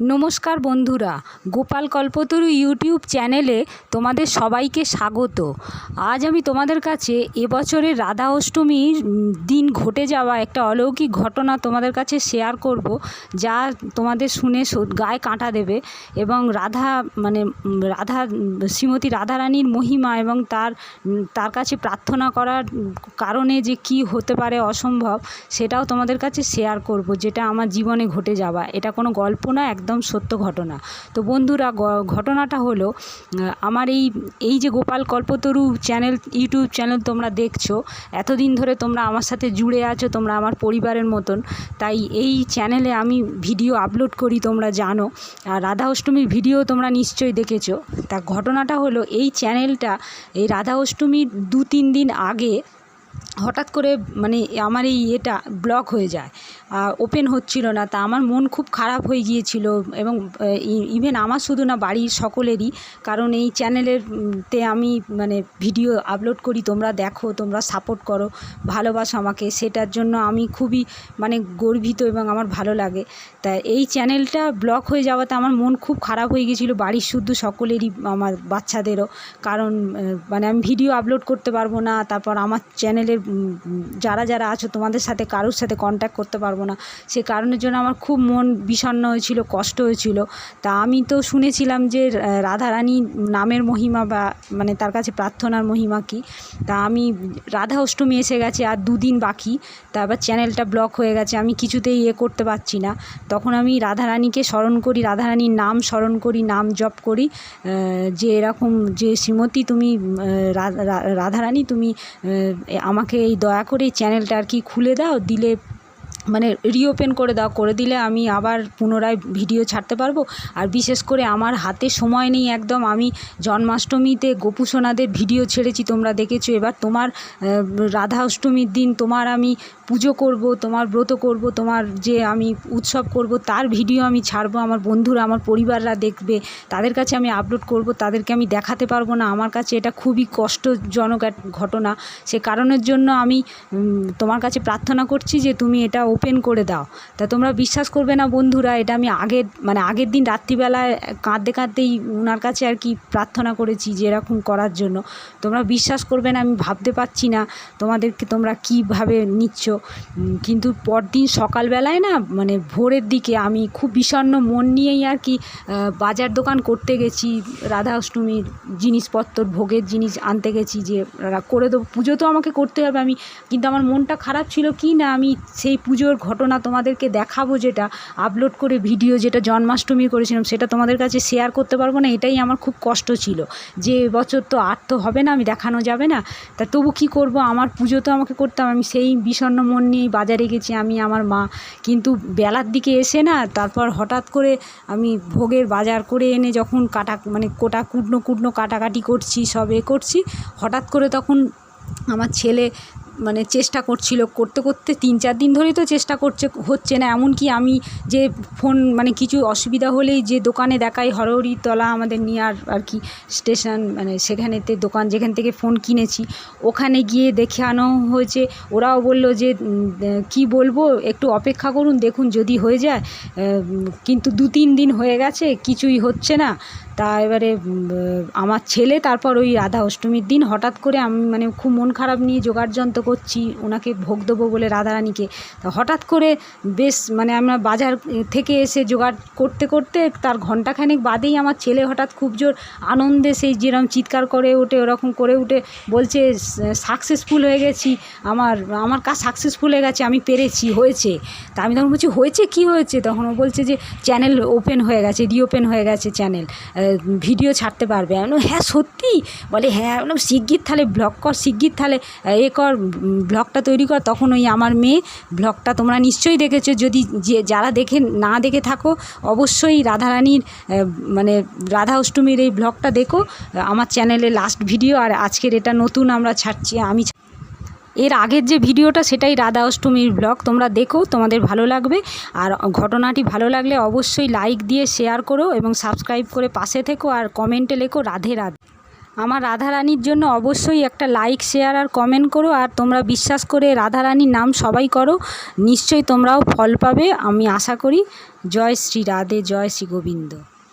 নমস্কার বন্ধুরা, গোপাল কল্পতরু ইউটিউব চ্যানেলে তোমাদের সবাইকে স্বাগত। আজ আমি তোমাদের কাছে এবছরের রাধা অষ্টমীর দিন ঘটে যাওয়া একটা অলৌকিক ঘটনা তোমাদের কাছে শেয়ার করব, যা তোমাদের শুনে গায়ে কাঁটা দেবে এবং রাধা মানে রাধা, শ্রীমতী রাধারানীর মহিমা এবং তার তার কাছে প্রার্থনা করার কারণে যে কি হতে পারে অসম্ভব, সেটাও তোমাদের কাছে শেয়ার করব, যেটা আমার জীবনে ঘটে যাওয়া। এটা কোনো গল্প না, একদম সত্য ঘটনা। তো বন্ধুরা ঘটনাটা হলো আমার এই এই যে Gopal Kalpataru channel, YouTube channel তোমরা দেখছ, এতদিন ধরে তোমরা আমার সাথে জুড়ে আছো, তোমরা আমার পরিবারের মতন। তাই এই চ্যানেলে আমি ভিডিও আপলোড করি, তোমরা জানো। আর রাধা অষ্টমীর ভিডিও তোমরা নিশ্চয়ই দেখেছ। তা ঘটনাটা হলো, এই চ্যানেলটা, এই রাধা অষ্টমীর দু তিন দিন আগে হঠাৎ করে মানে আমার এই ইয়েটা ব্লক হয়ে যায় ওপেন হচ্ছিল না, তা আমার মন খুব খারাপ হয়ে গিয়েছিল এবং ইভেন আমার শুধু না, বাড়ির সকলেরই, কারণ এই চ্যানেলের তে আমি মানে ভিডিও আপলোড করি, তোমরা দেখো, তোমরা সাপোর্ট করো, ভালোবাসো আমাকে, সেটার জন্য আমি খুবই মানে গর্বিত এবং আমার ভালো লাগে। তা এই চ্যানেলটা ব্লক হয়ে যাওয়াতে আমার মন খুব খারাপ হয়ে গিয়েছিল, বাড়ির শুদ্ধ সকলেরই আমার বাচ্চাদেরও, কারণ মানে আমি ভিডিও আপলোড করতে পারব না, তারপর আমার চ্যানেলের যারা যারা আছো তোমাদের সাথে কারোর সাথে কন্ট্যাক্ট করতে পারব না। সে কারণের জন্য আমার খুব মন বিষণ্ণ হয়েছিল কষ্ট হয়েছিল। তা আমি তো শুনেছিলাম যে রাধারানী নামের মহিমা বা মানে তার কাছে প্রার্থনার মহিমা কি? তা আমি রাধা অষ্টমী এসে গেছে আর দুদিন বাকি। তারপর চ্যানেলটা ব্লক হয়ে গেছে আমি কিছুতেই ইয়ে করতে পারছি না। তখন আমি রাধারানীকে স্মরণ করি রাধারানীর নাম স্মরণ করি নাম জপ করি। যে এরকম যে শ্রীমতী তুমি রাধারানী তুমি আহ, আমাকে এই দয়া করে এই চ্যানেলটা আর কি খুলে দাও, দিলে মানে রিওপেন করে দাও, করে দিলে আমি আবার পুনরায় ভিডিও ছাড়তে পারব। আর বিশেষ করে আমার হাতে সময় নেই একদম, আমি জন্মাষ্টমীতে গোপুসোনাদের ভিডিও ছেড়েছি, তোমরা দেখেছ। এবার তোমার রাধা অষ্টমীর দিন, তোমার আমি পুজো করব, তোমার ব্রত করব, তোমার যে আমি উৎসব করব, তার ভিডিও আমি ছাড়বো, আমার বন্ধুরা, আমার পরিবাররা দেখবে, তাদের কাছে আমি আপলোড করব, তাদেরকে আমি দেখাতে পারব না। আমার কাছে এটা খুবই কষ্টজনক এক ঘটনা। সে কারণের জন্য আমি তোমার কাছে প্রার্থনা করছি যে তুমি এটা ওপেন করে দাও। তা তোমরা বিশ্বাস করবে না বন্ধুরা, এটা আমি আগের মানে আগের দিন রাত্রিবেলায় কাঁদতে কাঁদতেই ওনার কাছে আর কি প্রার্থনা করেছি যে এরকম করার জন্য। তোমরা বিশ্বাস করবে না, আমি ভাবতে পারছি না তোমাদেরকে তোমরা কীভাবে নিচ্ছ। কিন্তু পরদিন সকালবেলায় না মানে ভোরের দিকে আমি খুব বিষণ্ণ মন নিয়েই আর কি বাজার দোকান করতে গেছি রাধা অষ্টমীর জিনিসপত্র, ভোগের জিনিস আনতে গেছি যে করে দেবো। পুজো তো আমাকে করতে হবে আমি, কিন্তু আমার মনটা খারাপ ছিল কি না, আমি সেই পুজোর ঘটনা তোমাদেরকে দেখাবো যেটা আপলোড করে ভিডিও যেটা জন্মাষ্টমী করেছিলাম, সেটা তোমাদের কাছে শেয়ার করতে পারব না, এটাই আমার খুব কষ্ট ছিল। যে এবছর তো আর তো হবে না, আমি দেখানো যাবে না, তা তবু কি করব? আমার পুজো তো আমাকে করতাম আমি সেই বিষণ্ণ মন নিয়েই বাজারে গেছি আমি, আমার মা। কিন্তু বেলার দিকে এসে না, তারপর হঠাৎ করে আমি ভোগের বাজার করে এনে যখন কাটা মানে কোটা কুটনো কুটনো কাটাকাটি করছি, সব এ করছি, হঠাৎ করে তখন আমার ছেলে মানে চেষ্টা করছিল, করতে করতে তিন চার দিন ধরেই তো চেষ্টা করছে, হচ্ছে না। এমনকি আমি যে ফোন মানে কিছু অসুবিধা হলেই যে দোকানে দেখাই হরহরিতলা আমাদের নিয়ার আর কি স্টেশন মানে সেখানেতে দোকান, যেখান থেকে ফোন কিনেছি, ওখানে গিয়ে দেখে আনো হয়েছে। ওরাও বলল যে কি বলব, একটু অপেক্ষা করুন, দেখুন যদি হয়ে যায় কিন্তু দু তিন দিন হয়ে গেছে, কিছুই হচ্ছে না। তা এবারে আমার ছেলে তারপর ওই রাধা অষ্টমীর দিন হঠাৎ করে আমি মানে খুব মন খারাপ নিয়ে জোগাড় যন্ত্র করছি, ওনাকে ভোগ দেবো বলে রাধারানীকে তা হঠাৎ করে বেশ মানে আমরা বাজার থেকে এসে জোগাড় করতে করতে তার ঘন্টাখানেক বাদেই আমার ছেলে হঠাৎ খুব জোর আনন্দে সেই যেরকম চিৎকার করে ওঠে ওরকম করে উঠে বলছে সাকসেসফুল হয়ে গেছি, আমার আমার কাজ সাকসেসফুল হয়ে গেছে, আমি পেরেছি, হয়েছে। তা আমি তখন বলছি, হয়েছে কি হয়েছে? তখন ও বলছে যে চ্যানেল ওপেন হয়ে গেছে রিওপেন হয়ে গেছে চ্যানেল ভিডিও ছাড়তে পারবে। আমি হ্যাঁ সত্যি? বলে হ্যাঁ। শিগগির তাহলে ব্লগ কর, শিগগির তাহলে এ কর ব্লগটা তৈরি কর। তখন ওই আমার মেয়ে, ব্লগটা তোমরা নিশ্চয়ই দেখেছ। যদি যে, যারা দেখে, না দেখে থাকো, অবশ্যই রাধারানীর মানে রাধা অষ্টমীর এই ব্লগটা দেখো। আমার চ্যানেলে লাস্ট ভিডিও আর আজকের এটা নতুন আমরা ছাড়ছি, আমি এর আগের যে ভিডিওটা সেটাই রাধা অষ্টমীর ব্লগ। তোমরা দেখো, তোমাদের ভালো লাগবে। আর ঘটনাটি ভালো লাগলে অবশ্যই লাইক দিয়ে শেয়ার করো এবং সাবস্ক্রাইব করে পাশে থেকো আর কমেন্টে লেখো রাধে রাধে। আমার রাধারানীর জন্য অবশ্যই একটা লাইক শেয়ার আর কমেন্ট করো। আর তোমরা বিশ্বাস করে রাধারানীর নাম সবাই করো। নিশ্চয়ই তোমরাও ফল পাবে। আমি আশা করি। জয় শ্রী রাধে, জয় শ্রী গোবিন্দ।